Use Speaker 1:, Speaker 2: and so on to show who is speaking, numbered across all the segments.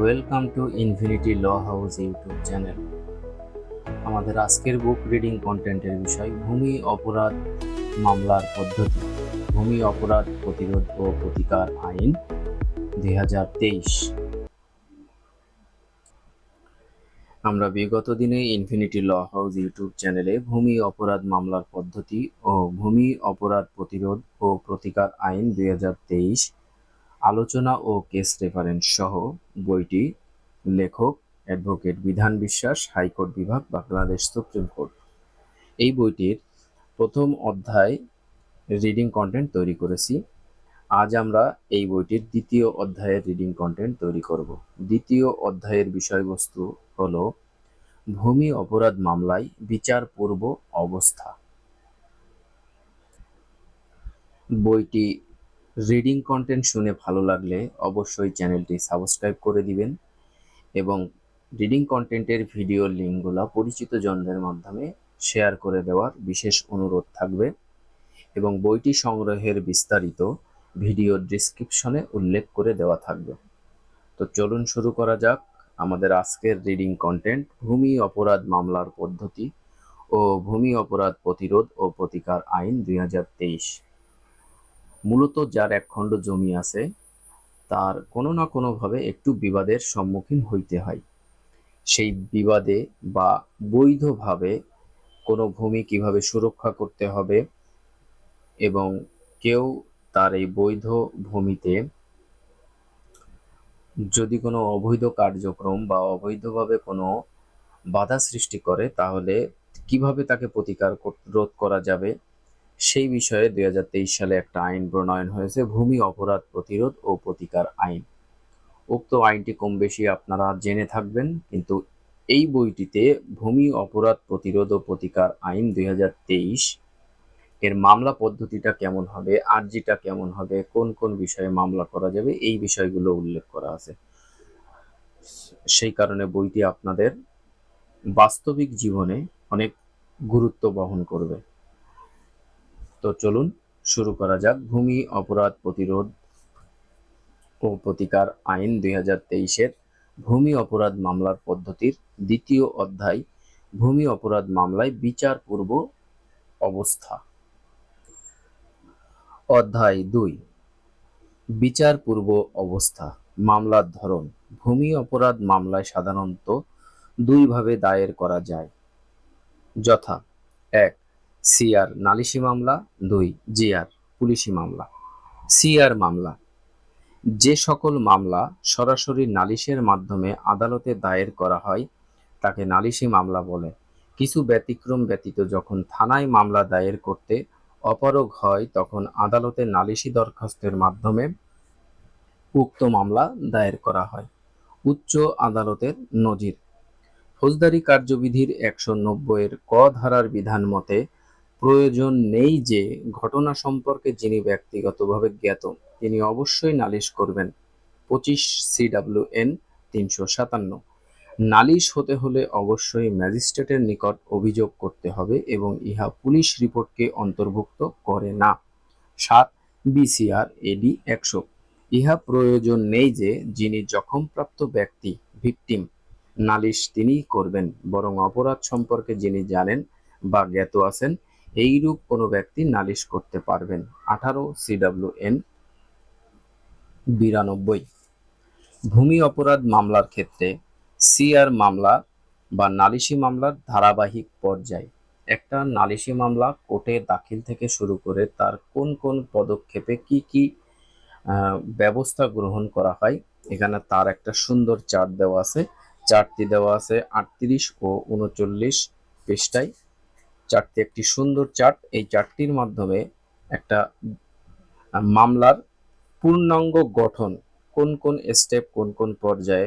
Speaker 1: Welcome to infinity law house YouTube channel আমাদের আজকের book reading কন্টেন্টের বিষয় ভূমি অপরাধ মামলার পদ্ধতি। ভূমি অপরাধ প্রতিরোধ ও প্রতিকার আইন দুই হাজার তেইশ। আমরা বিগত দিনে ইনফিনিটি ল হাউস ইউটিউব চ্যানেলে ভূমি অপরাধ মামলার পদ্ধতি ও ভূমি অপরাধ প্রতিরোধ ও প্রতিকার আইন দুই হাজার তেইশ আলোচনা ও কেস রেফারেন্স সহ বইটি লেখক অ্যাডভোকেট বিধান বিশ্বাস, হাইকোর্ট বিভাগ, বাংলাদেশ সুপ্রিম কোর্ট। এই বইটির প্রথম অধ্যায় রিডিং কন্টেন্ট তৈরি করেছি। আজ আমরা এই বইটির দ্বিতীয় অধ্যায়ের রিডিং কন্টেন্ট তৈরি করব। দ্বিতীয় অধ্যায়ের বিষয়বস্তু হল ভূমি অপরাধ মামলায় বিচার পূর্ব অবস্থা। বইটি রিডিং কন্টেন্ট শুনে ভালো লাগলে অবশ্যই চ্যানেলটি সাবস্ক্রাইব করে দিবেন এবং রিডিং কন্টেন্টের ভিডিও লিঙ্কগুলো পরিচিত জনদের মাধ্যমে শেয়ার করে দেওয়ার বিশেষ অনুরোধ থাকবে এবং বইটি সংগ্রহের বিস্তারিত ভিডিও ডিসক্রিপশনে উল্লেখ করে দেওয়া থাকবে। তো চলুন শুরু করা যাক। আমাদের আজকের রিডিং কন্টেন্ট ভূমি অপরাধ মামলার পদ্ধতি ও ভূমি অপরাধ প্রতিরোধ ও প্রতিকার আইন দুই হাজার তেইশ। মূলত যার একখণ্ড জমি আছে, তার কোনো না কোনোভাবে একটু বিবাদের সম্মুখীন হইতে হয়। সেই বিবাদে বা বৈধভাবে কোনো ভূমি কীভাবে সুরক্ষা করতে হবে এবং কেউ তার এই বৈধ ভূমিতে যদি কোনো অবৈধ কার্যক্রম বা অবৈধভাবে কোনো বাধা সৃষ্টি করে, তাহলে কীভাবে তাকে প্রতিকার রোধ করা যাবে? সেই বিষয়ে দুই হাজার তেইশ সালে একটা আইন প্রণয়ন হয়েছে, ভূমি অপরাধ প্রতিরোধ ও প্রতিকার আইন। উক্ত আইনটি কম বেশি আপনারা জেনে থাকবেন, কিন্তু এই বইটিতে ভূমি অপরাধ প্রতিরোধ ও প্রতিকার আইন দুই হাজার তেইশ এর মামলা পদ্ধতিটা কেমন হবে, আর্জিটা কেমন হবে, কোন কোন বিষয়ে মামলা করা যাবে, এই বিষয়গুলো উল্লেখ করা আছে। সেই কারণে বইটি আপনাদের বাস্তবিক জীবনে অনেক গুরুত্ব বহন করবে। তো চলুন শুরু করা যাক। ভূমি অপরাধ প্রতিরোধ ও প্রতিকার আইন দুই হাজার তেইশের ভূমি অপরাধ মামলার পদ্ধতির দ্বিতীয় অধ্যায়, ভূমি অপরাধ মামলায় বিচার পূর্ব অবস্থা। অধ্যায় দুই, বিচার পূর্ব অবস্থা। মামলার ধরন, ভূমি অপরাধ মামলায় সাধারণত দুইভাবে দায়ের করা যায়। যথা, এক সিআর, নালিশি মামলা দুই, জিআর, পুলিশি মামলা। সিআর মামলা, যে সকল মামলা সরাসরি নালিশের মাধ্যমে আদালতে দায়ের করা হয়, তাকে নালিশি মামলা বলে। কিছু ব্যতিক্রম ব্যতীত যখন থানায় মামলা দায়ের করতে অপারগ হয়, তখন আদালতে নালিশি দরখাস্তের মাধ্যমে উক্ত মামলা দায়ের করা হয়। উচ্চ আদালতের নজির। ফৌজদারি কার্যবিধির একশো নব্বইয়ের ক ধারার বিধান মতে প্রয়োজন নেই যে ঘটনা সম্পর্কে যিনি ব্যক্তিগতভাবে জ্ঞাত, তিনি অবশ্যই নালিশ করবেন। পঁচিশ সিডাব্লিউএন তিনশো সাতান্ন। নালিশ হতে হলে অবশ্যই ম্যাজিস্ট্রেটের নিকট অভিযোগ করতে হবে এবং ইহা পুলিশ রিপোর্টকে অন্তর্ভুক্ত করে না। সাত, বিসিআর এডি একশো। ইহা প্রয়োজন নেই যে যিনি জখমপ্রাপ্ত ব্যক্তি, ভিকটিম। নালিশ তিনিই করবেন, বরং অপরাধ সম্পর্কে যিনি জানেন বা জ্ঞাত আছেন এইরূপ কোনো ব্যক্তি নালিশ করতে পারবেন। আঠারো সিডাব্লিউএন বিরানব্বই। ভূমি অপরাধ মামলার ক্ষেত্রে সিআর মামলা বা নালিশি মামলার ধারাবাহিক পর্যায়। একটা নালিশি মামলা কোর্টে দাখিল থেকে শুরু করে তার কোন কোন পদক্ষেপে কি কি ব্যবস্থা গ্রহণ করা হয়, এখানে তার একটা সুন্দর চার্ট দেওয়া আছে। চার্টটি দেওয়া আছে আটত্রিশ ও উনচল্লিশ পৃষ্ঠায়। চার্টটি একটি সুন্দর চার্ট। এই চার্টটির মাধ্যমে একটা মামলার পূর্ণাঙ্গ গঠন, কোন কোন স্টেপ কোন কোন পর্যায়ে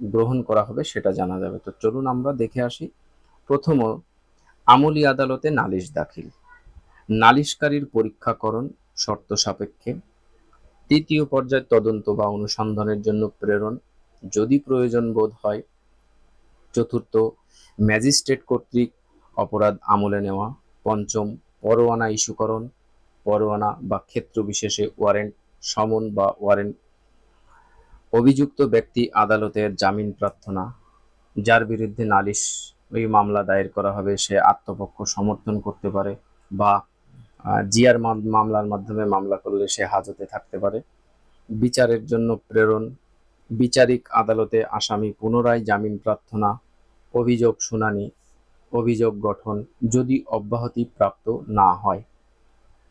Speaker 1: গ্রহণ করা হবে সেটা জানা যাবে। তো চলুন আমরা দেখে আসি। প্রথম, আমলি আদালতে নালিশ দাখিল। নালিশকারীর পরীক্ষাকরণ শর্ত সাপেক্ষে। তৃতীয় পর্যায় তদন্ত বা অনুসন্ধানের জন্য প্রেরণ যদি প্রয়োজন বোধ হয়। চতুর্থ, ম্যাজিস্ট্রেট কর্তৃক অপরাধ আমলে নেওয়া, পঞ্চম পরোয়ানা ইস্যুকরণ, পরোয়ানা বা ক্ষেত্র বিশেষে ওয়ারেন্ট, সমন বা ওয়ারেন্ট। অভিযুক্ত ব্যক্তি আদালতের জামিন প্রার্থনা, যার বিরুদ্ধে নালিশ ওই মামলা দায়ের করা হবে, সে আত্মপক্ষ সমর্থন করতে পারে বা জিয়ার মামলার মাধ্যমে মামলা করলে সে হাজতে থাকতে পারে। বিচারের জন্য প্রেরণ, বিচারিক আদালতে আসামি পুনরায় জামিন প্রার্থনা, অভিযোগ শুনানি অভিযোগ গঠন যদি অব্যাহতি প্রাপ্ত না হয়।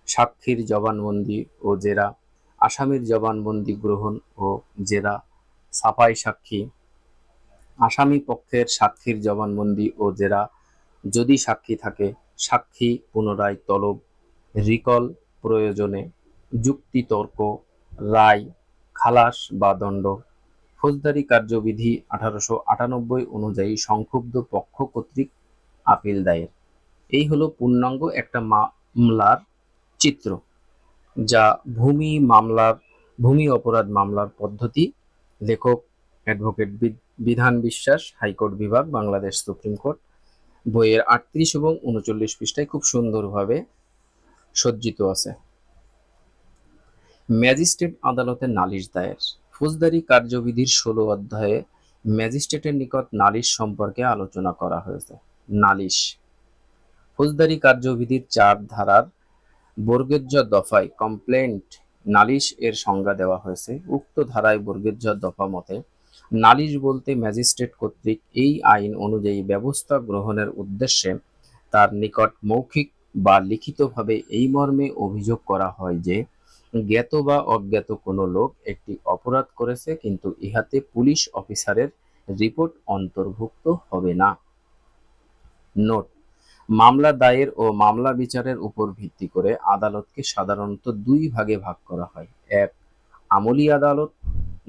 Speaker 1: সাক্ষীর জবানবন্দি ও জেরা, আসামির জবানবন্দি গ্রহণ ও জেরা, সাফাই সাক্ষী। আসামি পক্ষের সাক্ষীর জবানবন্দি ও জেরা, যদি সাক্ষী থাকে, সাক্ষী পুনরায় তলব, রিকল, প্রয়োজনে যুক্তিতর্ক রায়, খালাস বা দণ্ড। ফৌজদারি কার্যবিধি আঠারোশো আটানব্বই অনুযায়ী সংক্ষুব্ধ পক্ষ কর্তৃক আপিল দায়ের। এই হলো পূর্ণাঙ্গ একটা মামলার চিত্র, যা ভূমি মামলার ভূমি অপরাধ মামলার পদ্ধতি, লেখক অ্যাডভোকেট বিধান বিশ্বাস, হাইকোর্ট বিভাগ, বাংলাদেশ সুপ্রিম কোর্ট। বইয়ের আটত্রিশ এবং উনচল্লিশ পৃষ্ঠায় খুব সুন্দরভাবে সজ্জিত আছে। ম্যাজিস্ট্রেট আদালতে নালিশ দায়ের। ফৌজদারি কার্যবিধির ষোলো অধ্যায়ে ম্যাজিস্ট্রেটের নিকট নালিশ সম্পর্কে আলোচনা করা হয়েছে। নালিশ। ফৌজদারি কার্যবিধির চার ধারার বর্গেজ্য দফায় কমপ্লেন্ট নালিশ এর সংজ্ঞা দেওয়া হয়েছে। উক্ত ধারায় বর্গেজ্য দফা মতে, নালিশ বলতে ম্যাজিস্ট্রেট কর্তৃক এই আইন অনুযায়ী ব্যবস্থা গ্রহণের উদ্দেশ্যে তার নিকট মৌখিক বা লিখিতভাবে এই মর্মে অভিযোগ করা হয় যে, জ্ঞাত বা অজ্ঞাত কোনো লোক একটি অপরাধ করেছে কিন্তু ইহাতে পুলিশ অফিসারের রিপোর্ট অন্তর্ভুক্ত হবে না। নোট। মামলা দায়ের ও মামলা বিচারের উপর ভিত্তি করে আদালতকে সাধারণত দুই ভাগে ভাগ করা হয়। এক, আমলি আদালত,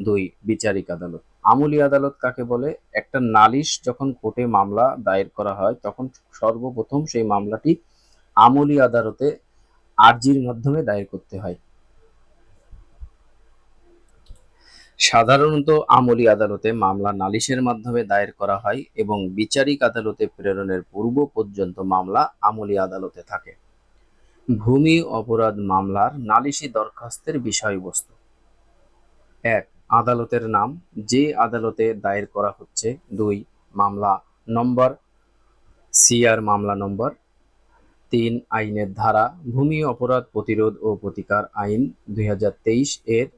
Speaker 1: দুই, বিচারিক আদালত। আমলি আদালত কাকে বলে? একটা নালিশ যখন কোর্টে মামলা দায়ের করা হয়, তখন সর্বপ্রথম সেই মামলাটি আমলি আদালতে আর্জির মাধ্যমে দায়ের করতে হয়। সাধারণত আমলি আদালতে মামলা নালিশের মাধ্যমে দায়ের করা হয় এবং বিচারিক আদালতে প্রেরণের পূর্ব পর্যন্ত মামলা আমলি আদালতে থাকে। ভূমি অপরাধ মামলার নালিশি দরখাস্তের বিষয়বস্তু। এক, আদালতের নাম। যে আদালতে দায়ের করা হচ্ছে। দুই, মামলা নম্বর। সিআর মামলা নম্বর। তিন, আইনের ধারা। ভূমি অপরাধ প্রতিরোধ ও প্রতিকার আইন দুই হাজার তেইশ এর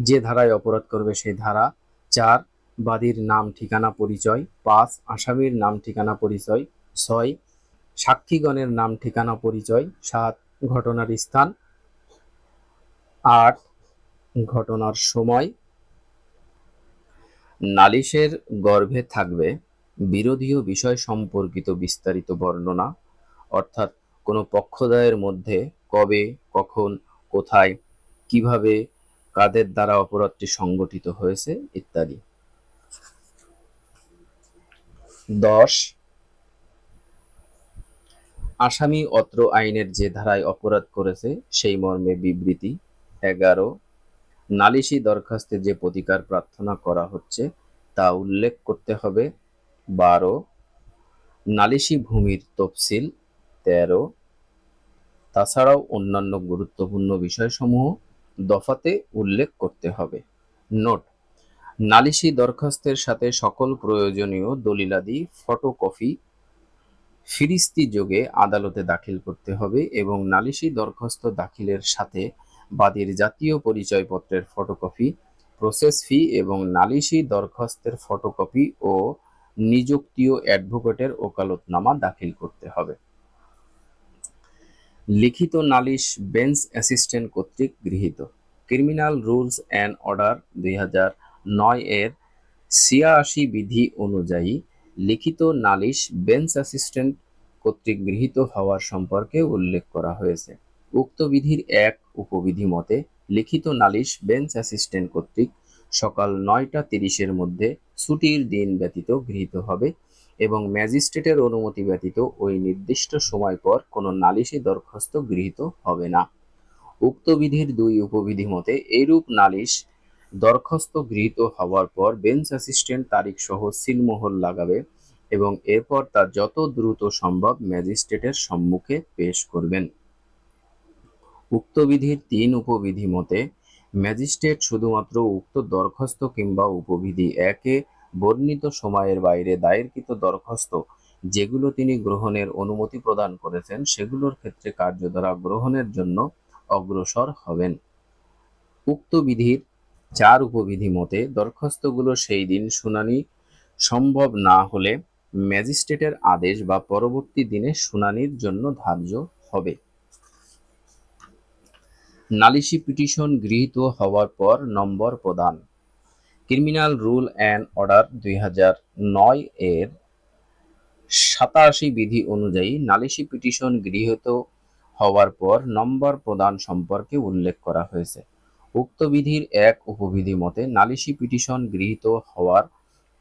Speaker 1: যে ধারায় অপরাধ করবে সেই ধারা চার, বাদীর নাম, ঠিকানা, পরিচয়। পাঁচ, আসামির নাম, ঠিকানা, পরিচয়। ছয়, সাক্ষীগণের নাম, ঠিকানা, পরিচয়। সাত, ঘটনার স্থান। আট, ঘটনার সময়। নালিশের গর্ভে থাকবে বিরোধীয় বিষয় সম্পর্কিত বিস্তারিত বর্ণনা, অর্থাৎ কোনো পক্ষদ্বয়ের মধ্যে কবে, কখন, কোথায়, কীভাবে কাদের দ্বারা অপরাধটি সংগঠিত হয়েছে, ইত্যাদি। দশ, আসামি অত্র আইনের যে ধারায় অপরাধ করেছে, সেই মর্মে বিবৃতি। এগারো, নালিশি দরখাস্তে যে প্রতিকার প্রার্থনা করা হচ্ছে, তা উল্লেখ করতে হবে। বারো, নালিশি ভূমির তফসিল। তেরো, তাছাড়াও অন্যান্য গুরুত্বপূর্ণ বিষয়সমূহ দফাতে উল্লেখ করতে হবে। নোট, নালিশি দরখাস্তের সাথে সকল প্রয়োজনীয় দলিলাদি, ফটোকপি ফিরিস্তি যোগে আদালতে দাখিল করতে হবে এবং নালিশি দরখাস্ত দাখিলের সাথে বাদীর জাতীয় পরিচয়পত্রের ফটোকপি, প্রসেস ফি এবং নালিশি দরখাস্তের ফটোকপি ও নিযুক্তীয় অ্যাডভোকেটের ওকালতনামা দাখিল করতে হবে। লিখিত নালিশ বেঞ্চ অ্যাসিস্ট্যান্ট কর্তৃক গৃহীত। ক্রিমিনাল রুলস অ্যান্ড অর্ডার দুই নয় এর ছিয়াশি বিধি অনুযায়ী লিখিত নালিশ বেঞ্চ অ্যাসিস্ট্যান্ট কর্তৃক গৃহীত হওয়ার সম্পর্কে উল্লেখ করা হয়েছে। উক্ত বিধির এক উপবিধি মতে লিখিত নালিশ বেঞ্চ অ্যাসিস্ট্যান্ট কর্তৃক সকাল নয়টা তিরিশের মধ্যে ছুটির দিন ব্যতীত গৃহীত হবে। এবং ম্যাজিস্ট্রেটের অনুমতি ব্যতীত ওই নির্দিষ্ট সময় পর কোনো নালিশি দরখাস্ত গৃহীত হবে না। উক্ত বিধির দুই উপবিধি মতে এইরূপ নালিশ দরখাস্ত গৃহীত হওয়ার পর বেঞ্চ অ্যাসিস্ট্যান্ট তারিখ সহ সিলমোহর লাগাবে এবং এরপর তা যত দ্রুত সম্ভব ম্যাজিস্ট্রেটের সম্মুখে পেশ করবেন। উক্ত বিধির তিন উপবিধি মতে ম্যাজিস্ট্রেট শুধুমাত্র উক্ত দরখাস্ত কিংবা উপবিধি একে বর্ণিত সময়ের বাইরে দায়েরকৃত দরখাস্ত যেগুলো তিনি গ্রহণের অনুমতি প্রদান করেছেন, সেগুলোর ক্ষেত্রে কার্যধারা গ্রহণের জন্য অগ্রসর হবেন। উক্ত বিধির চার উপবিধি মতে, দরখাস্তগুলো সেই দিন শুনানি সম্ভব না হলে ম্যাজিস্ট্রেটের আদেশ বা পরবর্তী দিনে শুনানির জন্য ধার্য হবে। নালিশি পিটিশন গৃহীত হওয়ার পর নম্বর প্রদান। ক্রিমিনাল রুল অ্যান্ড অর্ডার দুই নয় এর সাতাশি বিধি অনুযায়ী নালিশি পিটিশন গৃহীত হওয়ার পর নম্বর প্রদান সম্পর্কে উল্লেখ করা হয়েছে। উক্ত বিধির এক উপবিধি মতে নালিশি পিটিশন গৃহীত হওয়ার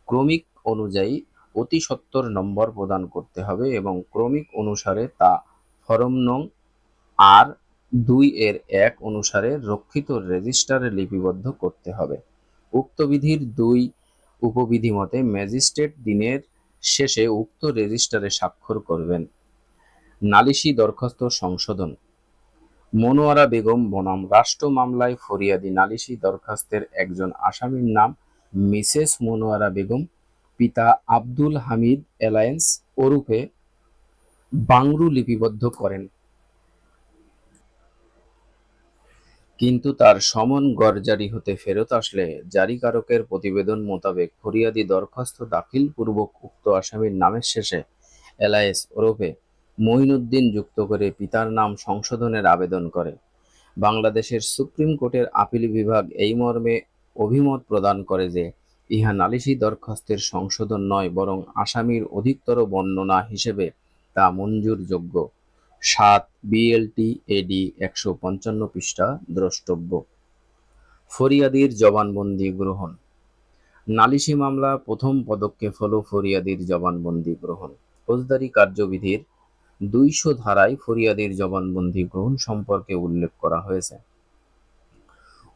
Speaker 1: ক্রমিক অনুযায়ী অতি সত্বর নম্বর প্রদান করতে হবে এবং ক্রমিক অনুসারে তা ফরম নং আর দুই এর এক অনুসারে রক্ষিত রেজিস্টারে লিপিবদ্ধ করতে হবে। উক্ত বিধির দুই উপবিধি মতে ম্যাজিস্ট্রেট দিনের শেষে উক্ত রেজিস্টারে স্বাক্ষর করবেন। নালিশি দরখাস্ত সংশোধন। মনোয়ারা বেগম বনাম রাষ্ট্র মামলায় ফরিয়াদি নালিশি দরখাস্তের একজন আসামির নাম মিসেস মনোয়ারা বেগম, পিতা আব্দুল হামিদ অ্যালায়েন্স ওরূপে বাংরু লিপিবদ্ধ করেন। কিন্তু তার সমন গড়জারি হতে ফেরত আসলে জারিকারকের প্রতিবেদন মোতাবেক ফরিয়াদি দরখাস্ত দাখিল পূর্বক উক্ত আসামির নামের শেষে এলআইএস ওরফে মঈনুদ্দিন যুক্ত করে পিতার নাম সংশোধনের আবেদন করে। বাংলাদেশের সুপ্রিম কোর্টের আপিল বিভাগ এই মর্মে অভিমত প্রদান করে যে, ইহা নালিশি দরখাস্তের সংশোধন নয়, বরং আসামির অধিকতর বর্ণনা হিসেবে তা মঞ্জুরযোগ্য। সাত বিএলটি এডি একশো পঞ্চান্ন পৃষ্ঠা দ্রষ্টব্য। ফরিয়াদির জবানবন্দি গ্রহণ। নালিশি মামলা, প্রথম পদক্ষেপ হল ফরিয়াদির জবানবন্দি গ্রহণ। ফৌজদারি কার্যবিধির দুইশো ধারায় ফরিয়াদির জবানবন্দি গ্রহণ সম্পর্কে উল্লেখ করা হয়েছে।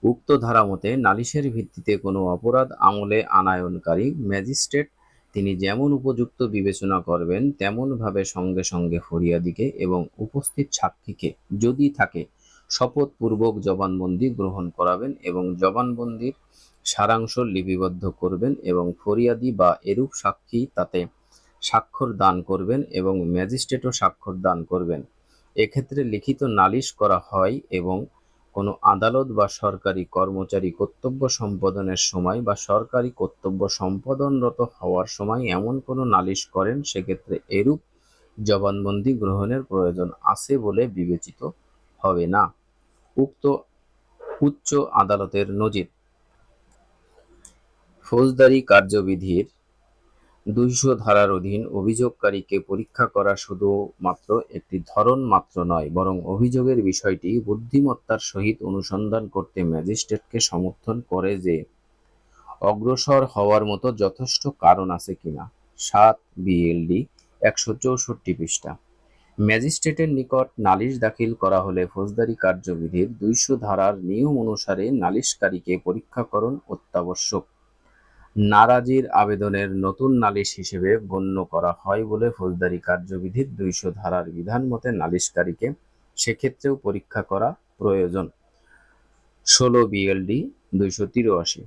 Speaker 1: উক্ত ধারা মতে নালিশের ভিত্তিতে কোনো অপরাধ আমলে আনায়নকারী ম্যাজিস্ট্রেট তিনি যেমন উপযুক্ত বিবেচনা করবেন, তেমনভাবে সঙ্গে সঙ্গে ফরিয়াদিকে এবং উপস্থিত সাক্ষীকে যদি থাকে, শপথপূর্বক জবানবন্দি গ্রহণ করাবেন এবং জবানবন্দির সারাংশ লিপিবদ্ধ করবেন এবং ফরিয়াদি বা এরূপ সাক্ষী তাতে স্বাক্ষর দান করবেন এবং ম্যাজিস্ট্রেটও স্বাক্ষর দান করবেন। এক্ষেত্রে লিখিত নালিশ করা হয় এবং কোনো আদালত বা সরকারি কর্মচারী কর্তব্য সম্পাদনের সময় বা সরকারি কর্তব্য সম্পাদনরত হওয়ার সময় এমন কোনো নালিশ করেন, সেক্ষেত্রে এরূপ জবানবন্দি গ্রহণের প্রয়োজন আছে বলে বিবেচিত হবে না। উক্ত উচ্চ আদালতের নজির। ফৌজদারি কার্যবিধির দুইশো ধারার অধীন অভিযোগকারীকে পরীক্ষা করা শুধুমাত্র একটি ধরন মাত্র নয়, বরং অভিযোগের বিষয়টি বুদ্ধিমত্তার সহিত অনুসন্ধান করতে ম্যাজিস্ট্রেটকে সমর্থন করে যে অগ্রসর হওয়ার মতো যথেষ্ট কারণ আছে কিনা। সাত বিএলডি একশো চৌষট্টি পৃষ্ঠা। ম্যাজিস্ট্রেটের নিকট নালিশ দাখিল করা হলে ফৌজদারি কার্যবিধির দুইশো ধারার নিয়ম অনুসারে নালিশকারীকে পরীক্ষাকরণ অত্যাবশ্যক। নারাজির আবেদনের নতুন নালিশ হিসেবে গণ্য করা হয় বলে ফৌজদারি কার্যবিধির দুইশো ধারার বিধান মতে নালিশকারীকে সেক্ষেত্রেও পরীক্ষা করা প্রয়োজন। ষোলো বিএলডি দুইশো তিরাশি।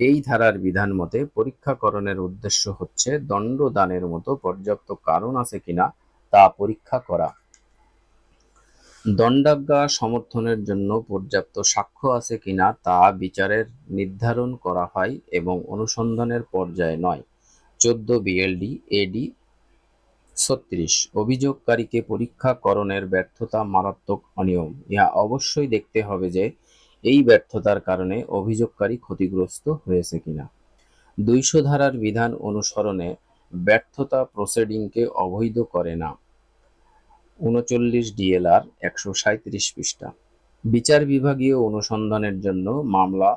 Speaker 1: এই ধারার বিধান মতে পরীক্ষাকরণের উদ্দেশ্য হচ্ছে দণ্ডদানের মতো পর্যাপ্ত কারণ আছে কিনা তা পরীক্ষা করা। দণ্ডাজ্ঞা সমর্থনের জন্য পর্যাপ্ত সাক্ষ্য আছে কিনা তা বিচারের নির্ধারণ করা হয় এবং অনুসন্ধানের পর্যায়ে নয়। চোদ্দ বিএলডি, এডি, ছত্রিশ। অভিযোগকারীকে পরীক্ষাকরণের ব্যর্থতা মারাত্মক অনিয়ম। ইহা অবশ্যই দেখতে হবে যে এই ব্যর্থতার কারণে অভিযোগকারী ক্ষতিগ্রস্ত হয়েছে কিনা। দুইশো ধারার বিধান অনুসরণে ব্যর্থতা প্রসিডিংকে অবৈধ করে না। উনচল্লিশ ডিএলআর একশো সাঁইত্রিশ পৃষ্ঠা। বিচার বিভাগীয় অনুসন্ধানের জন্য মামলা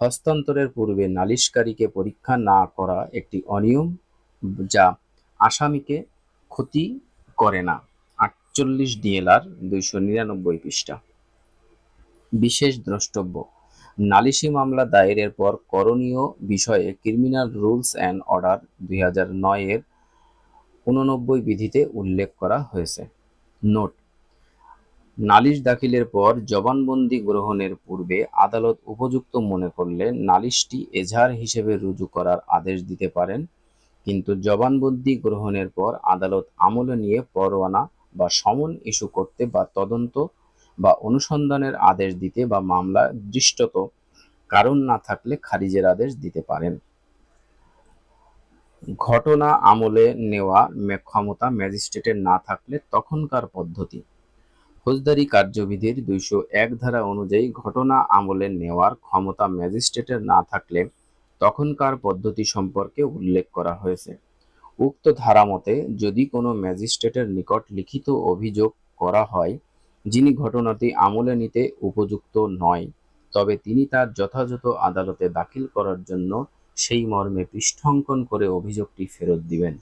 Speaker 1: হস্তান্তরের পূর্বে নালিশকারীকে পরীক্ষা না করা একটি অনিয়ম যা আসামিকে ক্ষতি করে না। আটচল্লিশ ডিএলআর দুইশো নিরানব্বই পৃষ্ঠা। বিশেষ দ্রষ্টব্য, নালিশি মামলা দায়েরের পর করণীয় বিষয়ে ক্রিমিনাল রুলস অ্যান্ড অর্ডার দুই হাজার নয়ের উননব্বই বিধিতে উল্লেখ করা হয়েছে। নোট। নালিশ দাখিলের পর জবানবন্দি গ্রহণের পূর্বে আদালত উপযুক্ত মনে করলে নালিশটি এজাহার হিসেবে রুজু করার আদেশ দিতে পারেন, কিন্তু জবানবন্দি গ্রহণের পর আদালত আমলে নিয়ে পরোয়ানা বা সমন ইস্যু করতে বা তদন্ত বা অনুসন্ধানের আদেশ দিতে বা মামলা দৃষ্টত কারণ না থাকলে খারিজের আদেশ দিতে পারেন। ঘটনা আমলে নেওয়া ক্ষমতা ম্যাজিস্ট্রেটের না থাকলে তখনকার পদ্ধতি। ফৌজদারি কার্যবিধির দুইশো এক ধারা অনুযায়ী ঘটনা আমলে নেওয়ার ক্ষমতা ম্যাজিস্ট্রেটের না থাকলে তখনকার পদ্ধতি সম্পর্কে উল্লেখ করা হয়েছে। উক্ত ধারা মতে, যদি কোনো ম্যাজিস্ট্রেটের নিকট লিখিত অভিযোগ করা হয়, যিনি ঘটনাটি আমলে নিতে উপযুক্ত নয়, তবে তিনি তার যথাযথ আদালতে দাখিল করার জন্য সেই মর্মে পৃষ্ঠাঙ্কন করে অভিযোগটি ফেরত দিবেন।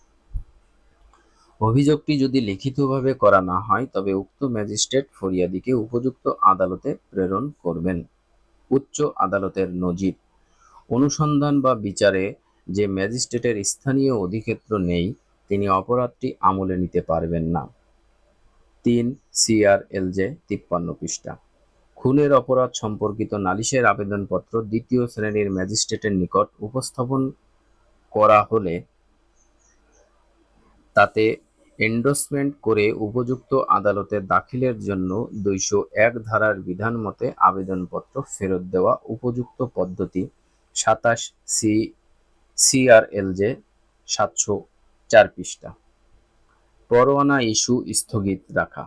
Speaker 1: অভিযোগটি যদি লিখিতভাবে করা না হয়, তবে উক্ত ম্যাজিস্ট্রেট ফরিয়াদিকে উপযুক্ত আদালতে প্রেরণ করবেন। উচ্চ আদালতের নজির। অনুসন্ধান বা বিচারে যে ম্যাজিস্ট্রেটের স্থানীয় অধিক্ষেত্র নেই, তিনি অপরাধটি আমলে নিতে পারবেন না। তিন, সিআরএলজে তিপ্পান্ন পৃষ্ঠা। খুনের অপরাধ সম্পর্কিত নালিশের আবেদনপত্র দ্বিতীয় শ্রেণির ম্যাজিস্ট্রেটের নিকট উপস্থাপন করা হলে তাতে এন্ডোসমেন্ট করে উপযুক্ত আদালতে দাখিলের জন্য দুইশো এক ধারার বিধান মতে আবেদনপত্র ফেরত দেওয়া উপযুক্ত পদ্ধতি সাতাশ সি, সিআরএলজে সাতশো চার পৃষ্ঠা। পরোয়ানা ইস্যু স্থগিত রাখা।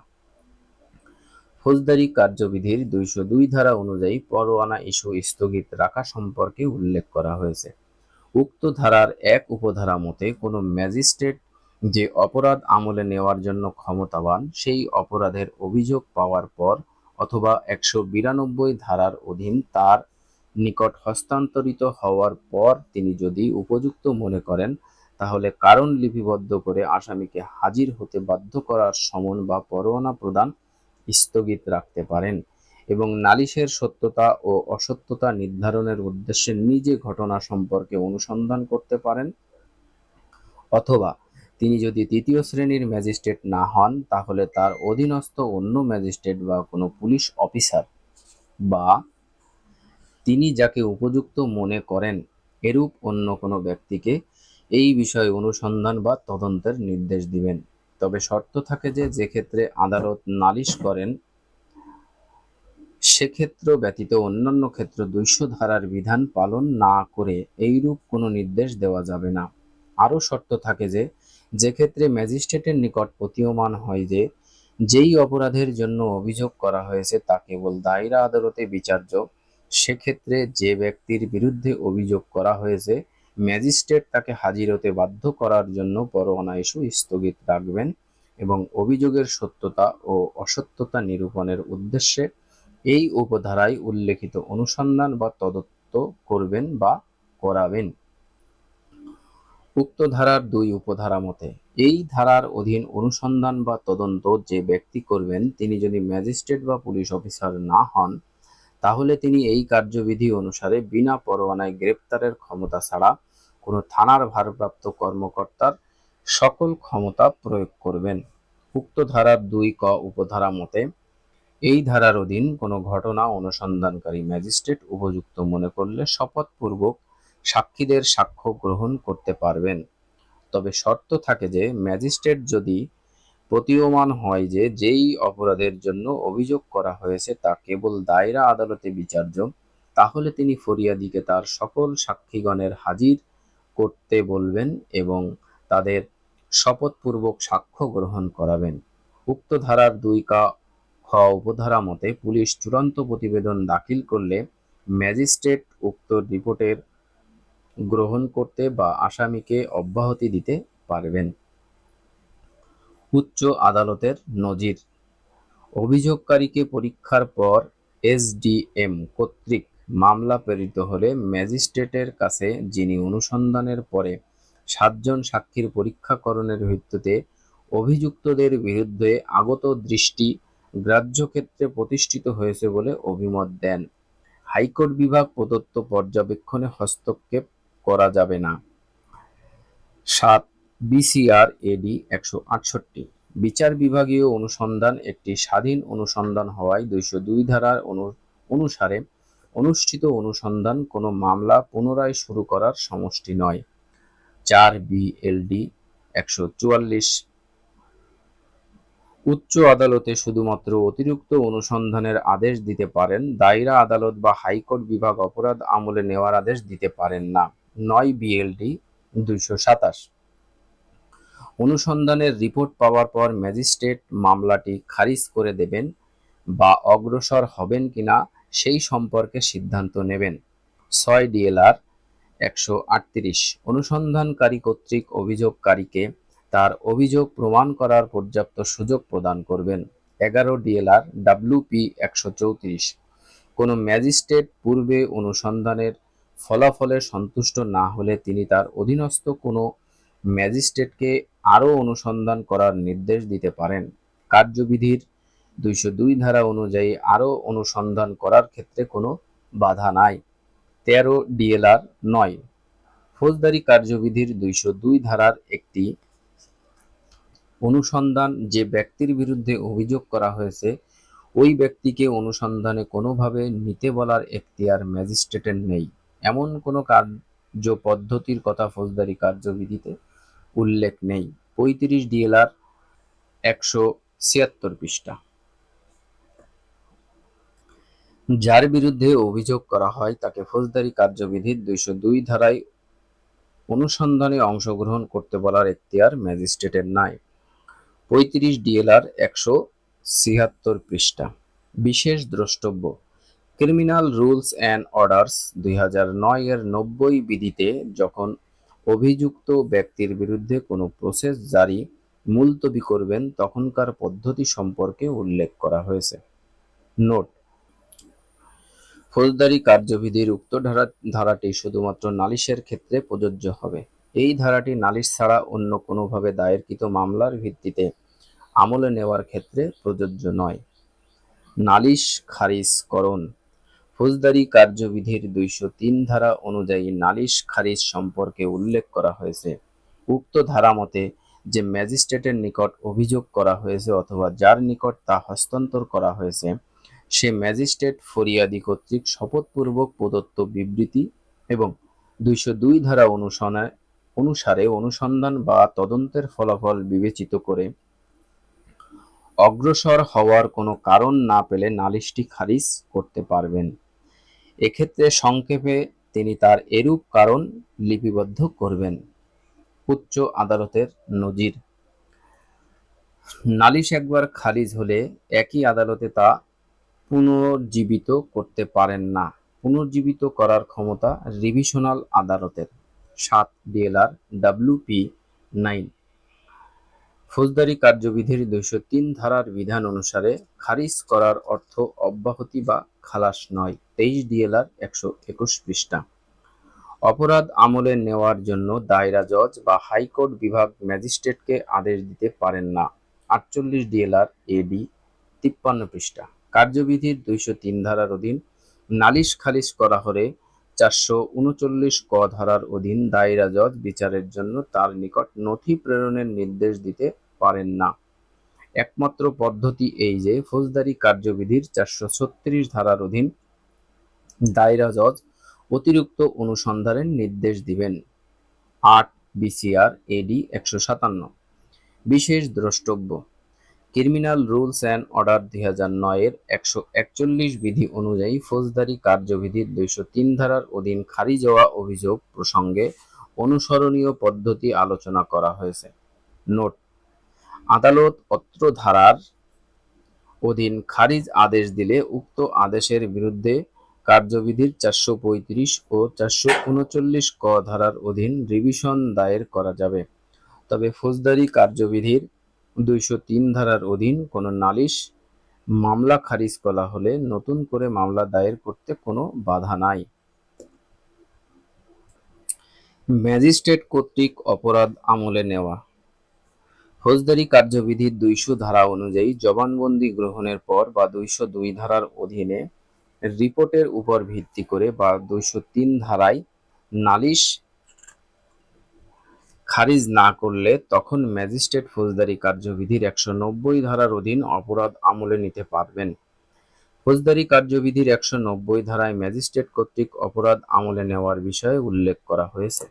Speaker 1: ফৌজদারি কার্যবিধির দুইশো দুই ধারা অনুযায়ী পরোয়ানা ইস্যু স্থগিত রাখা সম্পর্কে উল্লেখ করা হয়েছে। উক্ত ধারার এক উপধারা মতে, কোনো ম্যাজিস্ট্রেট যে অপরাধ আমলে নেওয়ার জন্য ক্ষমতাবান, সেই অপরাধের অভিযোগ পাওয়ার পর অথবা একশো বিরানব্বই ধারার অধীন তার নিকট হস্তান্তরিত হওয়ার পর তিনি যদি উপযুক্ত মনে করেন, তাহলে কারণ লিপিবদ্ধ করে আসামিকে হাজির হতে বাধ্য করার সমন বা পরোয়ানা প্রদান স্থগিত রাখতে পারেন এবং নালিশের সত্যতা ও অসত্যতা নির্ধারণের উদ্দেশ্যে নিজে ঘটনা সম্পর্কে অনুসন্ধান করতে পারেন। অথবা তিনি যদি তৃতীয় শ্রেণির ম্যাজিস্ট্রেট না হন, তাহলে তার অধীনস্থ অন্য ম্যাজিস্ট্রেট বা কোনো পুলিশ অফিসার বা তিনি যাকে উপযুক্ত মনে করেন এরূপ অন্য কোনো ব্যক্তিকে এই বিষয়ে অনুসন্ধান বা তদন্তের নির্দেশ দিবেন। তবে শর্ত থাকে যে যে ক্ষেত্রে আদালত নালিশ করেন, সেক্ষেত্র ব্যতীত অন্যান্য ক্ষেত্র দুইশো ধারার বিধান পালন না করে এইরূপ কোনো নির্দেশ দেওয়া যাবে না। আরও শর্ত থাকে যে যে ক্ষেত্রে ম্যাজিস্ট্রেটের নিকট প্রতীয়মান হয় যে, যেই অপরাধের জন্য অভিযোগ করা হয়েছে তা কেবল দায়রা আদালতে বিচার্য, সেক্ষেত্রে যে ব্যক্তির বিরুদ্ধে অভিযোগ করা হয়েছে ম্যাজিস্ট্রেট তাকে হাজির হতে বাধ্য করার জন্য পরোয়ানা ইস্যু স্থগিত রাখবেন এবং অভিযোগের সত্যতা ও অসত্যতা নিরূপণের উদ্দেশ্যে এই উপধারায় উল্লেখিত অনুসন্ধান বা তদন্ত করবেন বা করাবেন। উক্ত ধারার দুই উপধারা মতে, এই ধারার অধীন অনুসন্ধান বা তদন্ত যে ব্যক্তি করবেন, তিনি যদি ম্যাজিস্ট্রেট বা পুলিশ অফিসার না হন তাহলে তিনি এই কার্যবিধি অনুসারে বিনা পরোয়ানায় গ্রেপ্তারের ক্ষমতা ছাড়া কোনো থানার ভারপ্রাপ্ত কর্মকর্তার সকল ক্ষমতা প্রয়োগ করবেন। উক্ত ধারার দুই ক উপধারা মতে, এই ধারার অধীন কোনো ঘটনা অনুসন্ধানকারী ম্যাজিস্ট্রেট উপযুক্ত মনে করলে শপথপূর্বক সাক্ষীদের সাক্ষ্য গ্রহণ করতে পারবেন। তবে শর্ত থাকে যে, ম্যাজিস্ট্রেট যদি প্রতীয়মান হয় যে যেই অপরাধের জন্য অভিযোগ করা হয়েছে তা কেবল দায়রা আদালতে বিচার্য, তাহলে তিনি ফরিয়াদিকে তার সকল সাক্ষীগণের হাজির করতে বলবেন এবং তাদের শপথপূর্বক সাক্ষ্য গ্রহণ করাবেন। উক্ত ধারার দুই কা খ উপধারা মতে পুলিশ চূড়ান্ত প্রতিবেদন দাখিল করলে ম্যাজিস্ট্রেট উক্ত রিপোর্টের গ্রহণ করতে বা আসামিকে অব্যাহতি দিতে পারবেন। উচ্চ আদালতের নজির। অভিযোগকারীকে পরীক্ষার পর এসডিএম কর্তৃক মামলা প্রেরিত হলে ম্যাজিস্ট্রেটের কাছে, যিনি অনুসন্ধানের পরে সাতজন সাক্ষীর পরীক্ষাকরণের ভিত্তিতে অভিযুক্তদের বিরুদ্ধে আগত দৃষ্টি গ্রাহ্য ক্ষেত্রে প্রতিষ্ঠিত হয়েছে বলে অভিমত দেন। হাইকোর্ট বিভাগ প্রদত্ত পর্যবেক্ষণে হস্তক্ষেপ করা যাবে না। সাত বিসিআর এডি একশো আটষট্টি। বিচার বিভাগীয় অনুসন্ধান একটি স্বাধীন অনুসন্ধান হওয়ায় দুইশো দুই ধারার অনু- অনুসারে অনুষ্ঠিত অনুসন্ধান কোনো মামলা পুনরায় শুরু করার সমষ্টি নয়। চার বিএলডি একশো চুয়াল্লিশ। উচ্চ আদালতে শুধুমাত্র অতিরিক্ত অনুসন্ধানের আদেশ দিতে পারেন, দায়রা আদালত বা হাইকোর্ট বিভাগ অপরাধ আমলে নেওয়ার আদেশ দিতে পারেন না। নয় বিএলডি দুইশো সাতাশ। অনুসন্ধানের রিপোর্ট পাওয়ার পর ম্যাজিস্ট্রেট মামলাটি খারিজ করে দেবেন বা অগ্রসর হবেন কিনা সেই সম্পর্কে সিদ্ধান্ত নেবেন। ছয় ডিএলআর একশো আটত্রিশ অনুসন্ধানকারী কর্তৃক অভিযোগকারীকে তার অভিযোগ প্রমাণ করার পর্যাপ্ত সুযোগ প্রদান করবেন। এগারো ডিএলআর ডাব্লিউপি একশো চৌত্রিশ। কোনো ম্যাজিস্ট্রেট পূর্বে অনুসন্ধানের ফলাফলে সন্তুষ্ট না হলে তিনি তার অধীনস্থ কোনো ম্যাজিস্ট্রেটকে আরও অনুসন্ধান করার নির্দেশ দিতে পারেন। কার্যবিধির দুইশো দুই ধারা অনুযায়ী আরও অনুসন্ধান করার ক্ষেত্রে কোনো বাধা নাই। তেরো ডিএলআর নয়। ফৌজদারি কার্যবিধির দুইশো দুই ধারার একটি অনুসন্ধান যে ব্যক্তির বিরুদ্ধে অভিযোগ করা হয়েছে, ওই ব্যক্তিকে অনুসন্ধানে কোনোভাবে নিতে বলার এখতিয়ার ম্যাজিস্ট্রেটের নেই। এমন কোনো কার্য পদ্ধতির কথা ফৌজদারি কার্যবিধিতে উল্লেখ নেই। পঁয়ত্রিশ ডিএলআর একশো ছিয়াত্তর পৃষ্ঠা। যার বিরুদ্ধে অভিযোগ করা হয়, তাকে ফৌজদারি কার্যবিধির দুইশো দুই ধারায় অনুসন্ধানে অংশগ্রহণ করতে বলার এখতিয়ার ম্যাজিস্ট্রেটের নাই। পঁয়ত্রিশ ডিএলআর একশো ছিয়াত্তর পৃষ্ঠা। বিশেষ দ্রষ্টব্য, ক্রিমিনাল রুলস অ্যান্ড অর্ডার্স দুই হাজার নয় এর নব্বই বিধিতে যখন অভিযুক্ত ব্যক্তির বিরুদ্ধে কোনো প্রসেস জারি মুলতবি করবেন তখনকার পদ্ধতি সম্পর্কে উল্লেখ করা হয়েছে। নোট, ফৌজদারি কার্যবিধির উক্ত ধারা, ধারাটি শুধুমাত্র নালিশের ক্ষেত্রে প্রযোজ্য হবে। এই ধারাটি নালিশ ছাড়া অন্য কোনোভাবে দায়েরকৃত মামলার ভিত্তিতে আমলে নেওয়ার ক্ষেত্রে প্রযোজ্য নয়। নালিশ খারিজকরণ ফৌজদারি কার্যবিধির দুইশো তিন ধারা অনুযায়ী নালিশ খারিজ সম্পর্কে উল্লেখ করা হয়েছে। উক্ত ধারা মতে যে ম্যাজিস্ট্রেটের নিকট অভিযোগ করা হয়েছে অথবা যার নিকট তা হস্তান্তর করা হয়েছে, সে ম্যাজিস্ট্রেট ফরিয়াদি কর্তৃক শপথপূর্বক প্রদত্ত বিবৃতি এবং দুইশো দুই ধারা অনুসরণে অনুসারে অনুসন্ধান বা তদন্তের ফলাফল বিবেচিত করে অগ্রসর হওয়ার কোনো কারণ না পেলে নালিশটি খারিজ করতে পারবেন। এক্ষেত্রে সংক্ষেপে তিনি তার এরূপ কারণ লিপিবদ্ধ করবেন। উচ্চ আদালতের নজির। নালিশ একবার খারিজ হলে একই আদালতে তা পুনর্জীবিত করতে পারেন না। পুনর্জীবিত করার ক্ষমতা রিভিশনাল আদালতের। সাত ডিএলআর ডাব্লিউপি নাইন। ফৌজদারি কার্যবিধির দুইশো তিন ধারার বিধান অনুসারে খারিজ করার অর্থ অব্যাহতি বা খালাস নয়, তেইশ ডিএলআর একশো একুশ পৃষ্ঠা। অপরাধ আমলে নেওয়ার জন্য দায়রা জজ বা হাইকোর্ট বিভাগ ম্যাজিস্ট্রেটকে আদেশ দিতে পারেন না, আটচল্লিশ ডিএলআর এডি তিপ্পান্ন পৃষ্ঠা। কার্যবিধির দুইশো তিন ধারার অধীন নালিশ খারিজ করা হলে চারশো উনচল্লিশ ক ধারার অধীন দায়রা জজ বিচারের জন্য তার নিকট নথি প্রেরণের নির্দেশ দিতে পারেন না। একমাত্র পদ্ধতি এই যে, ফৌজদারি কার্যবিধির চারশো ছত্রিশ ধারার অধীন দায়রা জজ অতিরিক্ত অনুসন্ধানের নির্দেশ দিবেন। আট বিসিআর এডি একশো সাতান্ন। বিশেষ দ্রষ্টব্য ক্রিমিনাল রুলস অ্যান্ড অর্ডার দুই হাজার নয়ের একশো একচল্লিশ বিধি অনুযায়ী ফৌজদারি কার্যবিধির দুইশো তিন ধারার অধীন খারিজ হওয়া অভিযোগ প্রসঙ্গে অনুসরণীয় পদ্ধতি আলোচনা করা হয়েছে। নোট, আদালত অত্র ধারার অধীন খারিজ আদেশ দিলে উক্ত আদেশের বিরুদ্ধে কার্যবিধির চারশো পঁয়ত্রিশ ও চারশো উনচল্লিশ ক ধারার অধীন রিভিশন দায়ের করা যাবে। তবে ফৌজদারি কার্যবিধির দুইশো তিন ধারার অধীন কোনো নালিশ মামলা খারিজ করা হলে নতুন করে মামলা দায়ের করতে কোনো বাধা নাই। ম্যাজিস্ট্রেট কর্তৃক অপরাধ আমলে নেওয়া। ফৌজদারি কার্যবিধির দুইশো ধারা অনুযায়ী জবানবন্দি গ্রহণের পর বা দুইশো দুই ধারার অধীনে রিপোর্টের উপর ভিত্তি করে বা দুইশো তিন ধারায় নালিশ খারিজ না করলে তখন ম্যাজিস্ট্রেট ফৌজদারি কার্যবিধির একশো নব্বই ধারার অধীন অপরাধ আমলে নিতে পারবেন। ফৌজদারি কার্যবিধির একশো নব্বই ধারায় ম্যাজিস্ট্রেট কর্তৃক অপরাধ আমলে নেওয়ার বিষয়ে উল্লেখ করা হয়েছে।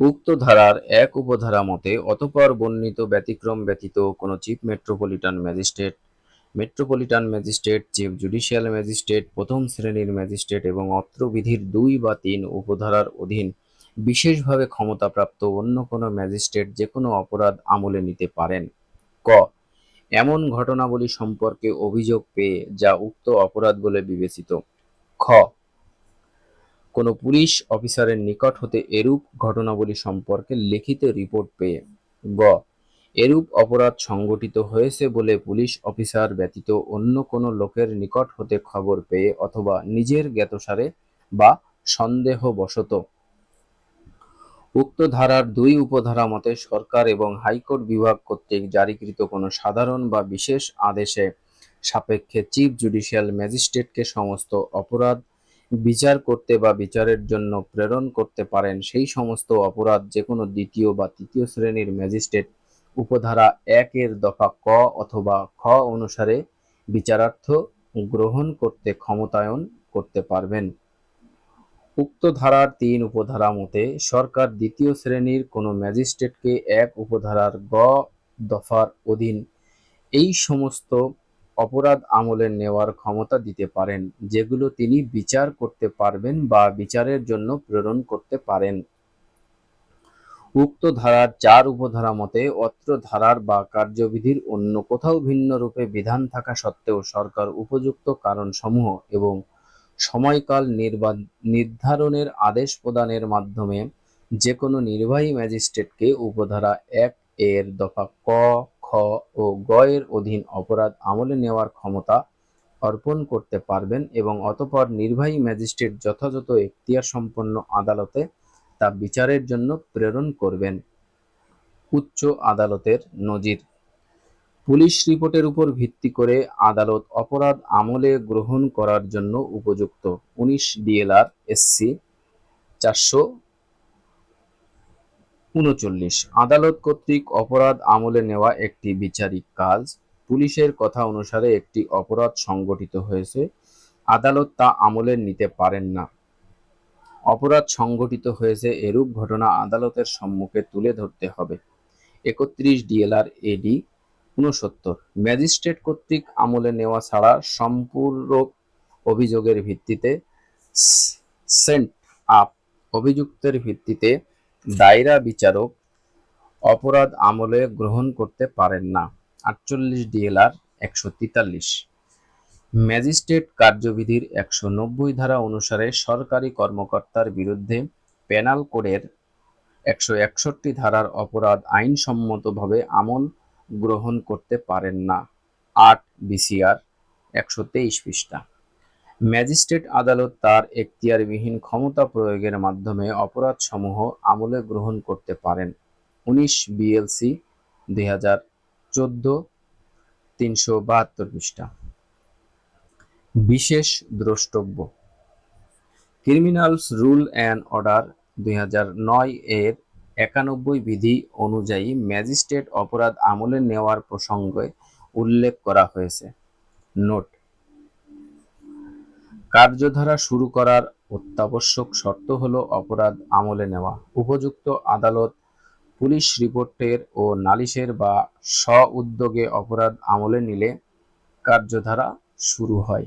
Speaker 1: উক্ত ধারার এক উপধারা মতে, অতঃপর বর্ণিত ব্যতিক্রম ব্যতীত কোনো chief metropolitan magistrate metropolitan magistrate, chief judicial magistrate, প্রথম শ্রেণির ম্যাজিস্ট্রেট এবং অত্র বিধির দুই বা তিন উপধারার অধীন বিশেষভাবে ক্ষমতাপ্রাপ্ত অন্য কোনো ম্যাজিস্ট্রেট যে কোনো অপরাধ আমলে নিতে পারেন। ক, এমন ঘটনাবলী সম্পর্কে অভিযোগ পেয়ে যা উক্ত অপরাধ বলে বিবেচিত। খ, কোনো পুলিশ অফিসারের নিকট হতে এরূপ ঘটনাবলী সম্পর্কে লিখিত রিপোর্ট পেয়ে। গ এরূপ অপরাধ সংগঠিত হয়েছে বলে পুলিশ অফিসার ব্যতীত অন্য কোনো লোকের নিকট হতে খবর পেয়ে অথবা নিজের জ্ঞাতসারে বা সন্দেহবশত উক্ত ধারার দুই উপধারা মতে সরকার এবং হাইকোর্ট বিভাগ কর্তৃক জারিকৃত কোনো সাধারণ বা বিশেষ আদেশে সাপেক্ষে চিফ জুডিশিয়াল ম্যাজিস্ট্রেটকে সমস্ত অপরাধ বিচার করতে বা বিচারের জন্য প্রেরণ করতে পারেন সেই সমস্ত অপরাধ যে কোনো দ্বিতীয় বা তৃতীয় শ্রেণির ম্যাজিস্ট্রেট উপধারা এক এর দফা ক অথবা খ অনুসারে বিচারার্থ গ্রহণ করতে ক্ষমতায়ন করতে পারবেন। উক্ত ধারার তিন উপধারা মতে সরকার দ্বিতীয় শ্রেণির কোনো ম্যাজিস্ট্রেটকে এক উপধারার গ দফার অধীন এই সমস্ত অপরাধ আমলে নেওয়ার ক্ষমতা দিতে পারেন, যেগুলো তিনি বিচার করতে পারবেন বা বিচারের জন্য প্রেরণ করতে পারেন। উক্ত ধারার চার উপধারা মতে অত্র ধারার বা কার্যবিধির অন্য কোথাও ভিন্ন রূপে বিধান থাকা সত্ত্বেও সরকার উপযুক্ত কারণসমূহ এবং সময়কাল নির্ধারণের আদেশ প্রদানের মাধ্যমে যে কোনো নির্বাহী ম্যাজিস্ট্রেটকে উপধারা এক এর দফা ক, খ ও গ এর অধীন অপরাধ আমলে নেওয়ার ক্ষমতা অর্পণ করতে পারবেন এবং অতঃপর নির্বাহী ম্যাজিস্ট্রেট যথাযথ এখতিয়ার সম্পন্ন আদালতে তা বিচারের জন্য প্রেরণ করবেন। উচ্চ আদালতের নজির। পুলিশ রিপোর্টের উপর ভিত্তি করে আদালত অপরাধ আমলে গ্রহণ করার জন্য উপযুক্ত। উনিশ ডিএলআর এসসি চারশো উনচল্লিশ। আদালত কর্তৃক অপরাধ আমলে নেওয়া একটি বিচারিক কাজ। পুলিশের কথা অনুসারে একটি অপরাধ সংগঠিত হয়েছে। আদালত তা আমলে নিতে পারেন না। অপরাধ সংগঠিত হয়েছে এরূপ ঘটনা আদালতের সম্মুখে তুলে ধরতে হবে। একত্রিশ ডিএলআর এডি ঊনসত্তর। ম্যাজিস্ট্রেট কর্তৃক আমলে নেওয়া ছাড়া সম্পূরক অভিযোগের ভিত্তিতে সেন্ট আপ অভিযুক্তের ভিত্তিতে দায়রা বিচারক অপরাধ আমলে গ্রহণ করতে পারেন না। আটচল্লিশ ডিএলআর একশো তেতাল্লিশ। ম্যাজিস্ট্রেট কার্যবিধির একশো নব্বই ধারা অনুসারে সরকারি কর্মকর্তার বিরুদ্ধে পেনাল কোডের একশো একষট্টি ধারার অপরাধ আইনসম্মতভাবে আমল গ্রহণ করতে পারেন না। আট বিসিআর একশো তেইশ পৃষ্ঠা। ম্যাজিস্ট্রেট আদালত তার এখতিয়ারবিহীন ক্ষমতা প্রয়োগের মাধ্যমে অপরাধসমূহ আমলে গ্রহণ করতে পারেন। উনিশ বিএলসি দুই হাজার চোদ্দ, তিনশো বাহাত্তর পৃষ্ঠা। বিশেষ দ্রষ্টব্য। ক্রিমিনালস রুল অ্যান্ড অর্ডার দুই এর একানব্বই বিধি অনুযায়ী ম্যাজিস্ট্রেট অপরাধ আমলে নেওয়ার প্রসঙ্গে উল্লেখ করা হয়েছে। নোট। কার্যধারা শুরু করার অত্যাবশ্যক শর্ত হল অপরাধ আমলে নেওয়া। উপযুক্ত আদালত পুলিশ রিপোর্টের ও নালিশের বা স্ব উদ্যোগে অপরাধ আমলে নিলে কার্যধারা শুরু হয়।